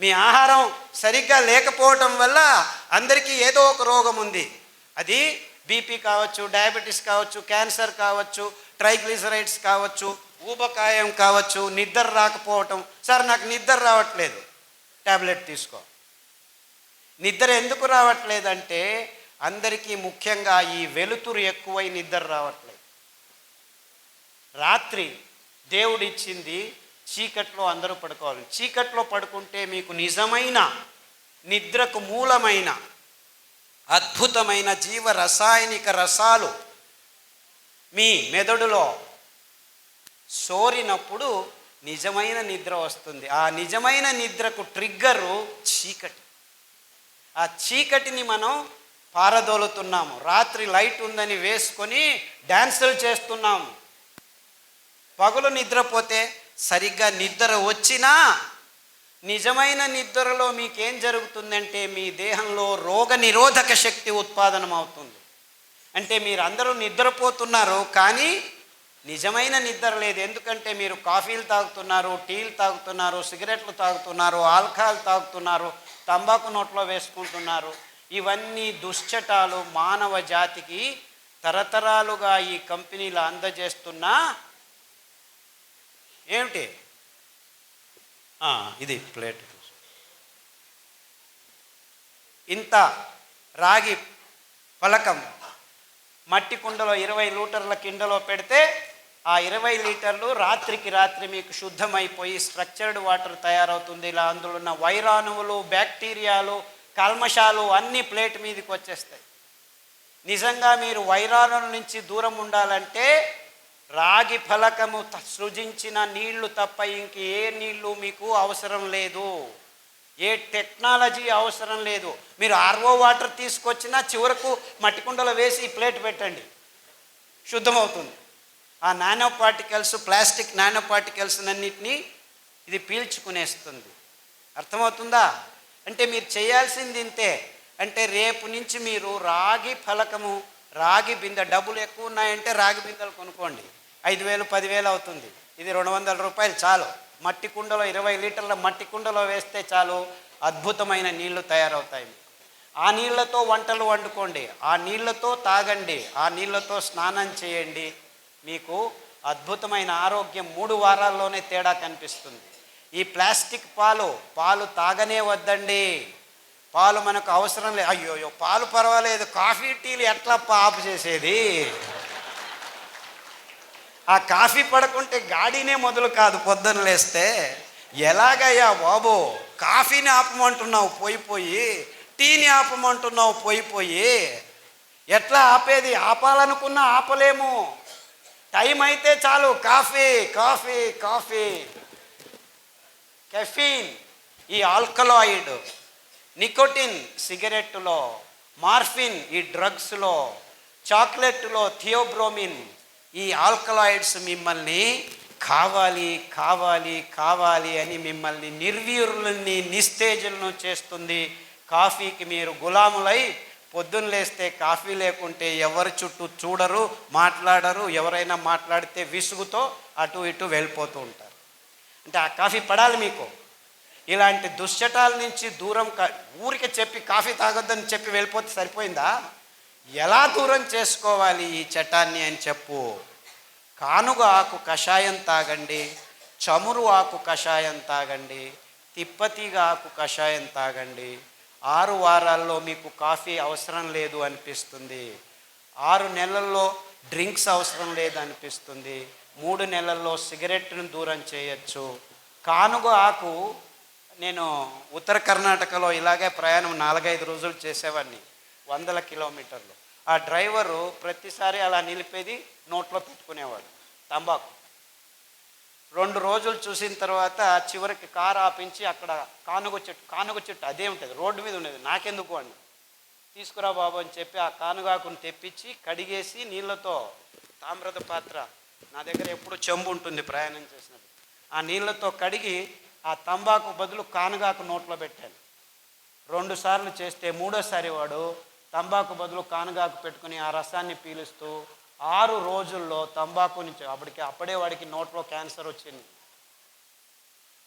మీ ఆహారం సరిగ్గా లేకపోవటం వల్ల అందరికీ ఏదో ఒక రోగం ఉంది. అది బీపీ కావచ్చు డయాబెటీస్ కావచ్చు క్యాన్సర్ కావచ్చు ట్రైగ్లిసరైడ్స్ కావచ్చు ఊబకాయం కావచ్చు నిద్ర రాకపోవటం. సార్ నాకు నిద్ర రావట్లేదు. ట్యాబ్లెట్ తీసుకో. నిద్ర ఎందుకు రావట్లేదంటే అందరికీ ముఖ్యంగా ఈ వెలుతురు ఎక్కువై నిద్ర రావట్లేదు. రాత్రి దేవుడిచ్చింది చీకట్లో అందరూ పడుకోవాలి. చీకట్లో పడుకుంటే మీకు నిజమైన నిద్రకు మూలమైన అద్భుతమైన జీవ రసాయనిక రసాలు మీ మెదడులో సోరినప్పుడు నిజమైన నిద్ర వస్తుంది. ఆ నిజమైన నిద్రకు ట్రిగ్గరు చీకటి. ఆ చీకటిని మనం పారదోలుతున్నాము. రాత్రి లైట్ ఉందని వేసుకొని డ్యాన్సులు చేస్తున్నాము. పగులు నిద్రపోతే సరిగ్గా నిద్ర వచ్చినా నిజమైన నిద్రలో మీకేం జరుగుతుందంటే మీ దేహంలో రోగ నిరోధక శక్తి ఉత్పాదనం అవుతుంది అంటే మీరు అందరూ నిద్రపోతున్నారు కానీ నిజమైన నిద్ర లేదు. ఎందుకంటే మీరు కాఫీలు తాగుతున్నారు టీలు తాగుతున్నారు సిగరెట్లు తాగుతున్నారు ఆల్కహాల్ తాగుతున్నారు తంబాకు నోట్లో వేసుకుంటున్నారు. ఇవన్నీ దుశ్చటాలు మానవ జాతికి తరతరాలుగా ఈ కంపెనీలు అందజేస్తున్న ఏమిటి? ఇది ప్లేట్. ఇంత రాగి పలకం మట్టి కుండలో ఇరవై లీటర్ల కిండలో పెడితే ఆ ఇరవై లీటర్లు రాత్రికి రాత్రి మీకు శుద్ధమైపోయి స్ట్రక్చర్డ్ వాటర్ తయారవుతుంది. ఇలా అందులో ఉన్న వైరాణువులు బ్యాక్టీరియాలు కల్మషాలు అన్నీ ప్లేట్ మీదకి వచ్చేస్తాయి. నిజంగా మీరు వైరాణుల నుంచి దూరం ఉండాలంటే రాగి ఫలకము సృజించిన నీళ్ళు తప్ప ఇంక ఏ నీళ్ళు మీకు అవసరం లేదు. ఏ టెక్నాలజీ అవసరం లేదు. మీరు ఆర్ఓ వాటర్ తీసుకొచ్చినా చివరకు మట్టి కుండలో వేసి ప్లేట్ పెట్టండి. శుద్ధమవుతుంది. ఆ nano particles plastic nano particles అన్నిటినీ ఇది పీల్చుకునేస్తుంది. అర్థమవుతుందా? అంటే మీరు చేయాల్సింది ఇంతే. అంటే రేపు నుంచి మీరు రాగి ఫలకము రాగి బిందె డబ్బులు ఎక్కువ ఉన్నాయంటే రాగి బిందెలు కొనుక్కోండి. ఐదు వేలు పదివేలు అవుతుంది. ఇది రెండు వందల రూపాయలు చాలు. మట్టి కుండలో ఇరవై లీటర్ల మట్టి కుండలో వేస్తే చాలు. అద్భుతమైన నీళ్ళు తయారవుతాయి. ఆ నీళ్ళతో వంటలు వండుకోండి. ఆ నీళ్ళతో తాగండి. ఆ నీళ్ళతో స్నానం చేయండి. మీకు అద్భుతమైన ఆరోగ్యం మూడు వారాల్లోనే తేడా కనిపిస్తుంది. ఈ ప్లాస్టిక్ పాలు పాలు తాగనే వద్దండి. పాలు మనకు అవసరం లేదు అయ్యో పాలు పర్వాలేదు. కాఫీ టీలు ఎట్లా ఆపు చేసేది? ఆ కాఫీ పడకుంటే గాడినే మొదలు కాదు పొద్దున్న లేస్తే. ఎలాగయ్యా బాబు కాఫీని ఆపమంటున్నావు పోయి పోయి టీని ఆపమంటున్నావు పోయి పోయి. ఎట్లా ఆపేది? ఆపాలనుకున్నా ఆపలేము. టైం అయితే చాలు కాఫీ కాఫీ కాఫీ. కెఫీన్ ఈ ఆల్కలాయిడ్ నికోటిన్ సిగరెట్టులో మార్ఫిన్ ఈ డ్రగ్స్లో చాక్లెట్లో థియోబ్రోమిన్ ఈ ఆల్కలాయిడ్స్ మిమ్మల్ని కావాలి కావాలి కావాలి అని మిమ్మల్ని నిర్వీరులని నిస్తేజలను చేస్తుంది. కాఫీకి మీరు గులాములై పొద్దున్న లేస్తే కాఫీ లేకుంటే ఎవరి చుట్టూ చూడరు మాట్లాడరు ఎవరైనా మాట్లాడితే విసుగుతో అటు ఇటు వెళ్ళిపోతూ ఉంటారు. అంటే ఆ కాఫీ పడాలి మీకు. ఇలాంటి దుశ్చటాల నుంచి దూరం కా- ఊరికే చెప్పి కాఫీ తాగొద్దని చెప్పి వెళ్ళిపోతే సరిపోయిందా? ఎలా దూరం చేసుకోవాలి ఈ చటాన్ని అని చెప్పు. కానుగ ఆకు కషాయం తాగండి చమురు ఆకు కషాయం తాగండి తిప్పతీగ ఆకు కషాయం తాగండి. ఆరు వారాల్లో మీకు కాఫీ అవసరం లేదు అనిపిస్తుంది. ఆరు నెలల్లో డ్రింక్స్ అవసరం లేదు అనిపిస్తుంది. మూడు నెలల్లో సిగరెట్ను దూరం చేయొచ్చు. కానుగ ఆకు నేను ఉత్తర కర్ణాటకలో ఇలాగే ప్రయాణం నాలుగైదు రోజులు చేసేవాడిని వందల కిలోమీటర్లు. ఆ డ్రైవరు ప్రతిసారి అలా నిలిపేది నోట్లో పెట్టుకునేవాడు తంబాకు. రెండు రోజులు చూసిన తర్వాత చివరికి కారు ఆపించి అక్కడ కానుగ చెట్టు కానుగ చెట్టు అదే ఉంటుంది రోడ్డు మీద ఉండేది. నాకెందుకు అండి తీసుకురా బాబు అని చెప్పి ఆ కానుగాకును తెప్పించి కడిగేసి నీళ్ళతో తామ్రత పాత్ర నా దగ్గర ఎప్పుడు చెంబు ఉంటుంది ప్రయాణం చేసినప్పుడు. ఆ నీళ్ళతో కడిగి ఆ తంబాకు బదులు కానుగాకు నోట్లో పెట్టాను. రెండు సార్లు చేస్తే మూడోసారి వాడు తంబాకు బదులు కానుగాకు పెట్టుకుని ఆ రసాన్ని పీలుస్తూ ఆరు రోజుల్లో తంబాకు నుంచి అప్పటికి అప్పుడే వాడికి నోట్లో క్యాన్సర్ వచ్చింది.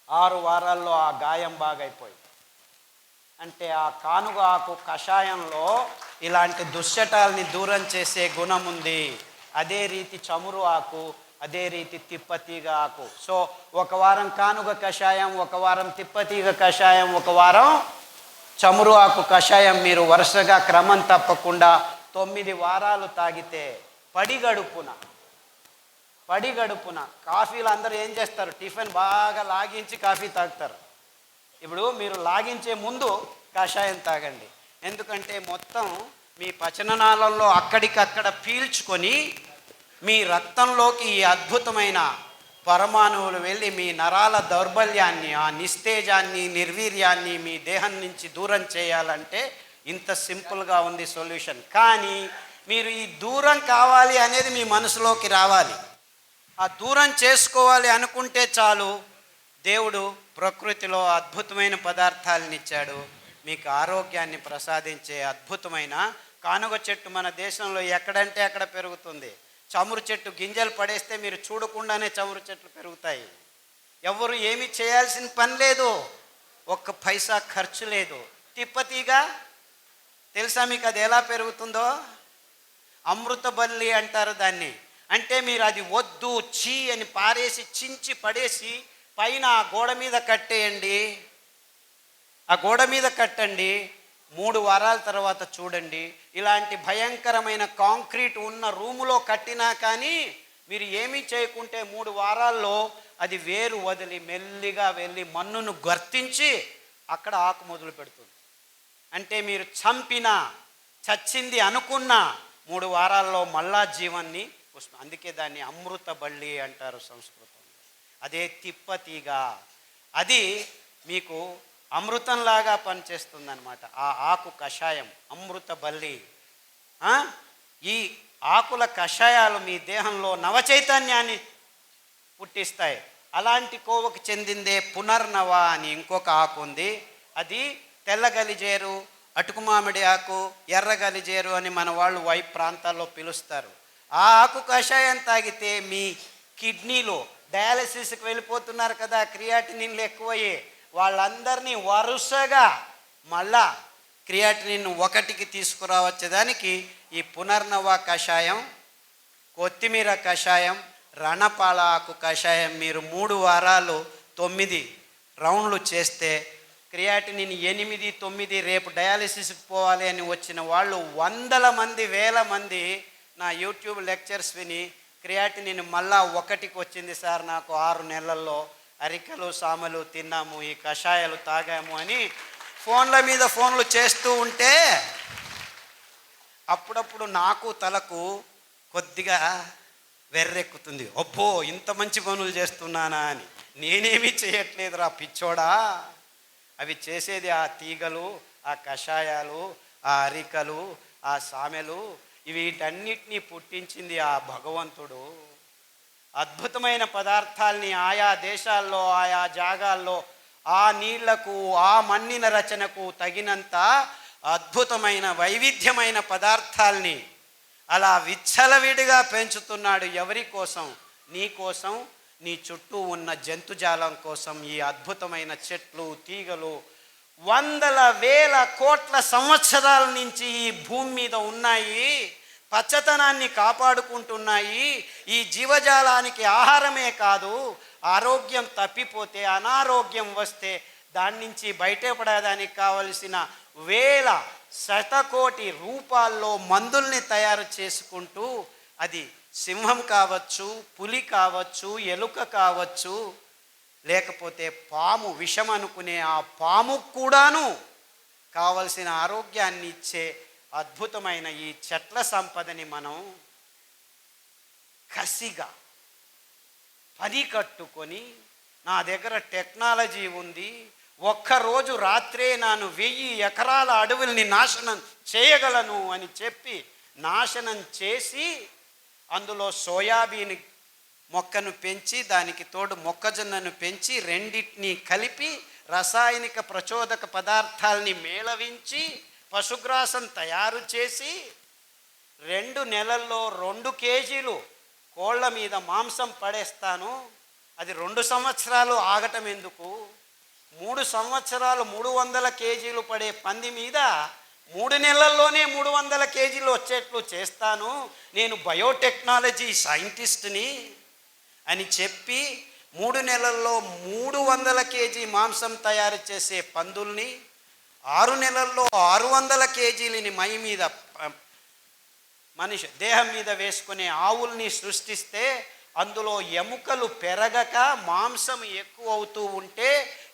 ఆరు వారాల్లో ఆ గాయం బాగైపోయింది. అంటే ఆ కానుగ ఆకు కషాయంలో ఇలాంటి దుశ్చటాల్ని దూరం చేసే గుణం ఉంది. అదే రీతి చమురు ఆకు అదే రీతి తిప్పతీగ ఆకు. సో ఒక వారం కానుగ కషాయం ఒక వారం తిప్పతీగ కషాయం ఒక వారం చమురు ఆకు కషాయం మీరు వరుసగా క్రమం తప్పకుండా తొమ్మిది వారాలు తాగితే పడిగడుపున పడిగడుపున. కాఫీలు అందరూ ఏం చేస్తారు? టిఫిన్ బాగా లాగించి కాఫీ తాగుతారు. ఇప్పుడు మీరు లాగించే ముందు కషాయం తాగండి. ఎందుకంటే మొత్తం మీ పచననాళంలో అక్కడికక్కడ పీల్చుకొని మీ రక్తంలోకి ఈ అద్భుతమైన పరమాణువులు వెళ్ళి మీ నరాల దౌర్బల్యాన్ని ఆ నిస్తేజాన్ని నిర్వీర్యాన్ని మీ దేహం నుంచి దూరం చేయాలంటే ఇంత సింపుల్గా ఉంది సొల్యూషన్. కానీ మీరు ఈ దూరం కావాలి అనేది మీ మనసులోకి రావాలి. ఆ దూరం చేసుకోవాలి అనుకుంటే చాలు దేవుడు ప్రకృతిలో అద్భుతమైన పదార్థాలను ఇచ్చాడు. మీకు ఆరోగ్యాన్ని ప్రసాదించే అద్భుతమైన కానుగ చెట్టు మన దేశంలో ఎక్కడంటే అక్కడ పెరుగుతుంది. చమురు చెట్టు గింజలు పడేస్తే మీరు చూడకుండానే చమురు చెట్లు పెరుగుతాయి. ఎవరు ఏమి చేయాల్సిన పని లేదు. ఒక్క పైసా ఖర్చు లేదు. తిప్పతీగా తెలుసా మీకు అది ఎలా పెరుగుతుందో? అమృత బల్లి అంటారు దాన్ని. అంటే మీరు అది వద్దు చీ అని పారేసి చించి పడేసి పైన ఆ గోడ మీద కట్టేయండి. ఆ గోడ మీద కట్టండి. మూడు వారాల తర్వాత చూడండి ఇలాంటి భయంకరమైన కాంక్రీట్ ఉన్న రూములో కట్టినా కానీ మీరు ఏమీ చేయకుంటే మూడు వారాల్లో అది వేరు వదిలి మెల్లిగా వెళ్ళి మన్నును గర్తించి అక్కడ ఆకు మొదలు పెడుతుంది. అంటే మీరు చంపిన చచ్చింది అనుకున్న మూడు వారాల్లో మళ్ళా జీవాన్ని వస్తుంది. అందుకే దాన్ని అమృత బళ్ళి అంటారు సంస్కృతంలో. అదే తిప్పతీగ. అది మీకు అమృతంలాగా పనిచేస్తుందనమాట ఆ ఆకు కషాయం అమృత బల్లి. ఈ ఆకుల కషాయాలు మీ దేహంలో నవచైతన్యాన్ని పుట్టిస్తాయి. అలాంటి కోవకు చెందిందే పునర్నవ అని ఇంకొక ఆకు ఉంది. అది తెల్ల గలిజేరు అటుకు మామిడి ఆకు ఎర్ర గలిజేరు అని మన వాళ్ళు వై ప్రాంతాల్లో పిలుస్తారు. ఆ ఆకు కషాయం తాగితే మీ కిడ్నీలో డయాలసిస్కి వెళ్ళిపోతున్నారు కదా క్రియాటినిన్లు ఎక్కువయ్యే. వాళ్ళందరినీ వరుసగా మళ్ళా క్రియాటినిన్ ఒకటికి తీసుకురావచ్చేదానికి ఈ పునర్నవ కషాయం కొత్తిమీర కషాయం రణపాల ఆకు కషాయం మీరు మూడు వారాలు తొమ్మిది రౌండ్లు చేస్తే క్రియాటినిన్ ఎనిమిది తొమ్మిది రేపు డయాలిసిస్కి పోవాలి అని వచ్చిన వాళ్ళు వందల మంది వేల మంది నా యూట్యూబ్ లెక్చర్స్ విని క్రియాటినిన్ మళ్ళా ఒకటికి వచ్చింది సార్ నాకు ఆరు నెలల్లో. అరికలు సామలు తిన్నాము ఈ కషాయాలు తాగాము అని ఫోన్ల మీద ఫోన్లు చేస్తూ ఉంటే అప్పుడప్పుడు నాకు తలకు కొద్దిగా వెర్రెక్కుతుంది. అబ్బో ఇంత మంచి పనులు చేస్తున్నానా అని. నేనేమీ చేయట్లేదురా పిచ్చోడా. అవి చేసేది ఆ తీగలు ఆ కషాయాలు ఆ అరికలు ఆ సామెలు వీటన్నిటినీ పుట్టించింది ఆ భగవంతుడు. అద్భుతమైన పదార్థాల్ని ఆయా దేశాల్లో ఆయా జాగాల్లో ఆ నీళ్ళకు ఆ మన్నిన రచనకు తగినంత అద్భుతమైన వైవిధ్యమైన పదార్థాల్ని అలా విచ్చలవిడిగా పెంచుతున్నాడు ఎవరి కోసం? నీ కోసం నీ చుట్టూ ఉన్న జంతుజాలం కోసం ఈ అద్భుతమైన చెట్లు తీగలు వందల వేల కోట్ల సంవత్సరాల నుంచి ఈ భూమి మీద ఉన్నాయి. పచ్చతనాన్ని కాపాడుకుంటున్నాయి. ఈ జీవజాలానికి ఆహారమే కాదు ఆరోగ్యం తప్పిపోతే అనారోగ్యం వస్తే దాని నుంచి బయటపడడానికి కావలసిన వేల శతకోటి రూపాల్లో మందుల్ని తయారు చేసుకుంటూ అది సింహం కావచ్చు పులి కావచ్చు ఎలుక కావచ్చు లేకపోతే పాము విషం అనుకునే ఆ పాము కూడాను కావలసిన ఆరోగ్యాన్ని ఇచ్చే అద్భుతమైన ఈ చెట్ల సంపదని మనం కసిగా పని కట్టుకొని నా దగ్గర టెక్నాలజీ ఉంది ఒక్కరోజు రాత్రే నాను వెయ్యి ఎకరాల అడవుల్ని నాశనం చేయగలను అని చెప్పి నాశనం చేసి అందులో సోయాబీన్ మొక్కను పెంచి దానికి తోడు మొక్కజొన్నను పెంచి రెండింటినీ కలిపి రసాయనిక ప్రచోదక పదార్థాల్ని మేళవించి పశుగ్రాసం తయారు చేసి రెండు నెలల్లో రెండు కేజీలు కోళ్ళ మీద మాంసం పడేస్తాను. అది రెండు సంవత్సరాలు ఆగటం ఎందుకు? మూడు సంవత్సరాలు మూడు వందల కేజీలు పడే పంది మీద మూడు నెలల్లోనే మూడు వందల కేజీలు వచ్చేట్లు చేస్తాను. నేను బయోటెక్నాలజీ సైంటిస్ట్ని అని చెప్పి మూడు నెలల్లో మూడు వందల కేజీ మాంసం తయారు చేసే పందుల్ని ఆరు నెలల్లో ఆరు వందల కేజీలని మై మీద మనిషి దేహం మీద వేసుకునే ఆవుల్ని సృష్టిస్తే అందులో ఎముకలు పెరగక మాంసం ఎక్కువ అవుతూ ఉంటే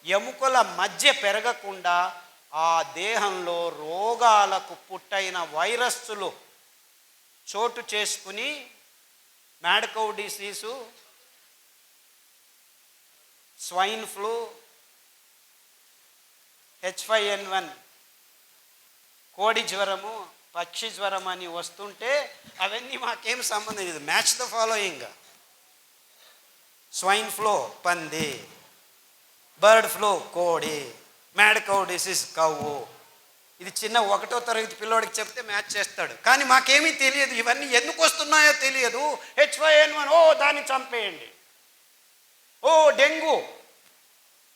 ఎముకల మధ్య పెరగకుండా ఆ దేహంలో రోగాలకు పుట్టైన వైరస్సులు చోటు చేసుకుని mad cow disease swine flu H five N one కోడి జ్వరము పక్షి జ్వరం అని వస్తుంటే అవన్నీ మాకేం సంబంధం లేదు. Match the following swine flu పంది. బర్డ్ ఫ్లో కోడి. మ్యాడ్ కౌ డిసీజ్ కవ్వు ఇది చిన్న ఒకటో తరగతి పిల్లోడికి చెప్తే మ్యాచ్ చేస్తాడు. కానీ మాకేమీ తెలియదు. ఇవన్నీ ఎందుకు వస్తున్నాయో తెలియదు. హెచ్ వై ఎన్ వన్ ఓ దాన్ని చంపేయండి. ఓ డెంగ్యూ.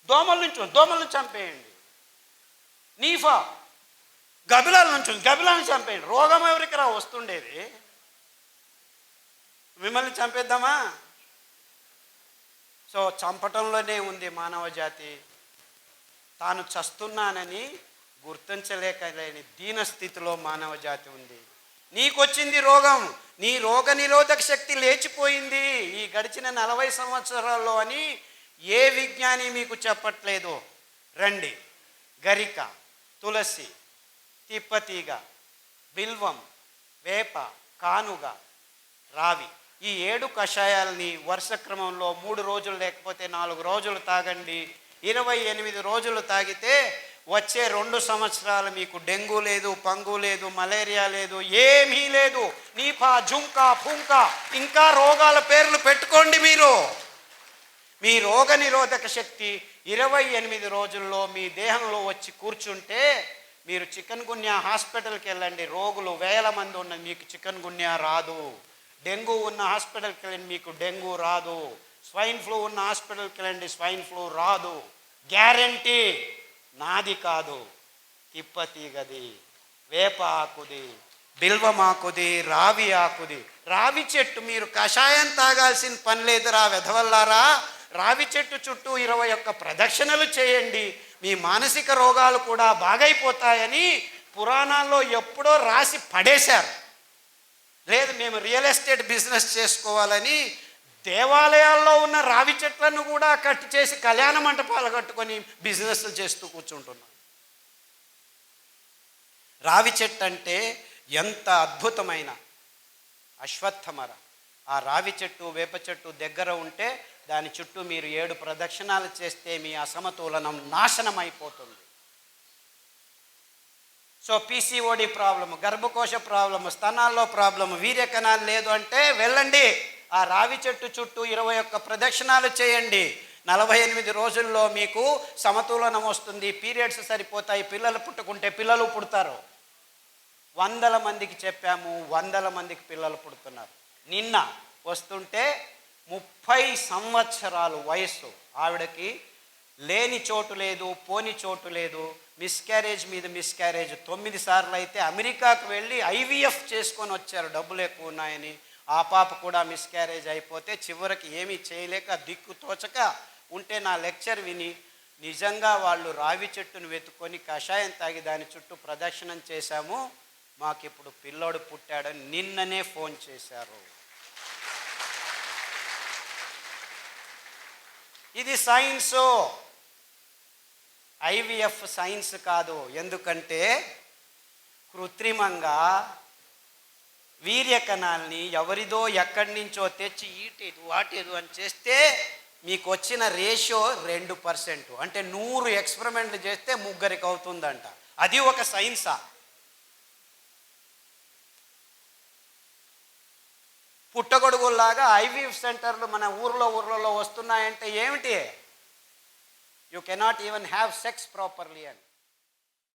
దోమల నుంచి దోమలను చంపేయండి. నీఫా. గబిలాల నుంచి గబిలాలను చంపేయండి. రోగం ఎవరికి రా వస్తుండేది. మిమ్మల్ని చంపేద్దామా? సో చంపటంలోనే ఉంది మానవ జాతి. తాను చస్తున్నానని గుర్తించలేకలేని దీన స్థితిలో మానవ జాతి ఉంది. నీకొచ్చింది రోగం. నీ రోగ నిరోధక శక్తి లేచిపోయింది. ఈ గడిచిన నలభై సంవత్సరాల్లో అని ఏ విజ్ఞాని మీకు చెప్పట్లేదు? రండి. గరిక. తులసి తిప్పతీగ బిల్వం వేప కానుగ రావి. ఈ ఏడు కషాయాలని వరుస క్రమంలో మూడు రోజులు లేకపోతే నాలుగు రోజులు తాగండి. ఇరవై ఎనిమిది రోజులు తాగితే వచ్చే రెండు సంవత్సరాలు మీకు డెంగ్యూ లేదు పంగు లేదు మలేరియా లేదు ఏమీ లేదు. నీపా జుంకా పుంకా ఇంకా రోగాల పేర్లు పెట్టుకోండి మీరు. మీ రోగ నిరోధక శక్తి ఇరవై ఎనిమిది రోజుల్లో మీ దేహంలో వచ్చి కూర్చుంటే మీరు చికెన్ గున్యా హాస్పిటల్కి వెళ్ళండి. రోగులు వేల మంది ఉన్న మీకు చికెన్ గున్యా రాదు. డెంగ్యూ ఉన్న హాస్పిటల్కి వెళ్ళండి మీకు డెంగ్యూ రాదు. స్వైన్ ఫ్లూ ఉన్న హాస్పిటల్కి వెళ్ళండి స్వైన్ ఫ్లూ రాదు. గ్యారంటీ నాది కాదు. తిప్పతీగది వేప ఆకుది బిల్వమాకుది రావి ఆకుది. రావి చెట్టు మీరు కషాయం తాగాల్సిన పని లేదురా వెధవల్లారా. రావి చెట్టు చుట్టూ ఇరవై ఒక్క ప్రదక్షిణలు చేయండి. మీ మానసిక రోగాలు కూడా బాగైపోతాయని పురాణాల్లో ఎప్పుడో రాసి పడేశారు. లేదు మేము రియల్ ఎస్టేట్ బిజినెస్ చేసుకోవాలని దేవాలయాల్లో ఉన్న రావి చెట్లను కూడా కట్ చేసి కళ్యాణ మంటపాలు కట్టుకొని బిజినెస్లు చేస్తూ కూర్చుంటున్నాం. రావి చెట్టు అంటే ఎంత అద్భుతమైన అశ్వత్థమర. ఆ రావి చెట్టు వేప చెట్టు దగ్గర ఉంటే దాని చుట్టూ మీరు ఏడు ప్రదక్షిణాలు చేస్తే మీ అసమతులనం నాశనం అయిపోతుంది సో పీసీఓడి ప్రాబ్లము గర్భకోశ ప్రాబ్లము స్తనాల్లో ప్రాబ్లము వీర్యకణాలు లేదు అంటే వెళ్ళండి. ఆ రావి చెట్టు చుట్టూ ఇరవై ఒక్క ప్రదక్షిణాలు చేయండి. నలభై ఎనిమిది రోజుల్లో మీకు సమతులనం వస్తుంది. పీరియడ్స్ సరిపోతాయి. పిల్లలు పుట్టుకుంటే పిల్లలు పుడతారు. వందల మందికి చెప్పాము వందల మందికి పిల్లలు పుడుతున్నారు. నిన్న వస్తుంటే ముప్పై సంవత్సరాలు వయస్సు. ఆవిడకి లేని చోటు లేదు పోని చోటు లేదు మిస్క్యారేజ్ మీద మిస్క్యారేజ్ తొమ్మిది సార్లు అయితే అమెరికాకు వెళ్ళి ఐవీఎఫ్ చేసుకొని వచ్చారు డబ్బులు ఎక్కువ ఉన్నాయని. ఆ పాప కూడా మిస్క్యారేజ్ అయిపోతే చివరికి ఏమీ చేయలేక దిక్కు తోచక ఉంటే నా లెక్చర్ విని నిజంగా వాళ్ళు రావి చెట్టును వెతుక్కొని కషాయం తాగి దాని చుట్టూ ప్రదక్షిణం చేశాము. మాకు ఇప్పుడు పిల్లోడు పుట్టాడని నిన్ననే ఫోన్ చేశారు. ఇది సైన్సు. ఐవిఎఫ్ సైన్స్ కాదు. ఎందుకంటే కృత్రిమంగా వీర్యకణాల్ని ఎవరిదో ఎక్కడి నుంచో తెచ్చి ఈటేదు వాటేదు అని చేస్తే మీకు వచ్చిన రేషియో రెండు పర్సెంట్. అంటే నూరు ఎక్స్పెరిమెంట్లు చేస్తే ముగ్గురికి అవుతుందంట. అది ఒక సైన్సా. పుట్టగొడుగుల్లాగా ఐవీఎఫ్ సెంటర్లు మన ఊర్లో ఊర్లలో వస్తున్నాయంటే ఏమిటి? You cannot even have sex properly అని.